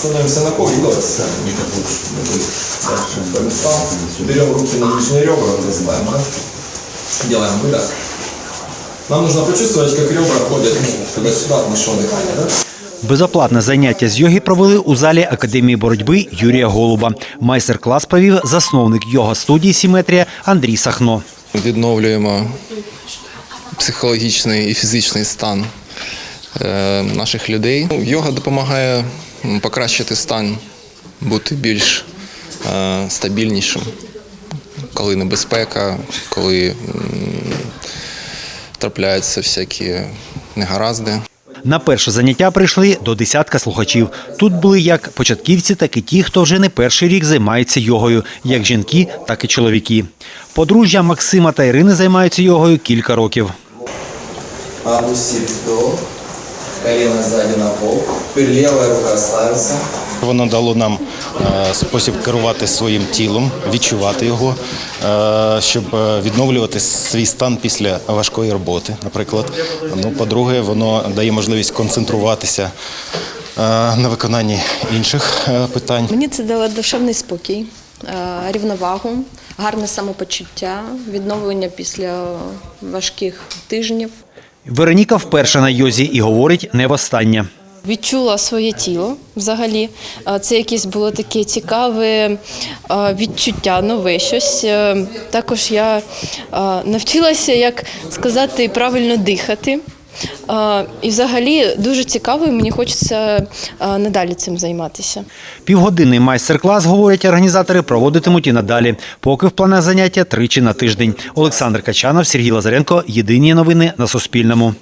становимся на пол и давайте сами. Дальше по местам. Берем руки на нижние ребра, вырастаем, да? Делаем выдох. Нам нужно почувствовать, как ребра ходят ну, туда-сюда от нашего дыхания, да? Безоплатне заняття з йоги провели у залі Академії боротьби Юрія Голуба. Майстер-клас провів засновник йога студії Сіметрія Андрій Сахно. відновлюємо психологічний і фізичний стан е, наших людей. Ну, Йога допомагає покращити стан, бути більш е, стабільнішим, коли небезпека, коли трапляються всякі негаразди. На перше заняття прийшли до десятка слухачів. Тут були як початківці, так і ті, хто вже не перший рік займається йогою, як жінки, так і чоловіки. Подружжя Максима та Ірини займаються йогою кілька років. Опустить вдох. Колено сзади на пол. Теперь левая рука ставится. Воно дало нам е, спосіб керувати своїм тілом, відчувати його, е, щоб е, відновлювати свій стан після важкої роботи. Наприклад, ну, по-друге, воно дає можливість концентруватися на виконанні інших питань. Мені це дало душевний спокій, рівновагу, гарне самопочуття, відновлення після важких тижнів. Вероніка вперше на йозі і говорить не востаннє. Відчула своє тіло взагалі. Це якесь було таке цікаве відчуття, нове щось. Е, Також я навчилася, як сказати, правильно дихати. І взагалі дуже цікаво, і мені хочеться надалі цим займатися. Півгодинний майстер-клас, говорять організатори, проводитимуть і надалі. Поки в планах заняття тричі на тиждень. Олександр Качанов, Сергій Лазаренко. Єдині новини на Суспільному.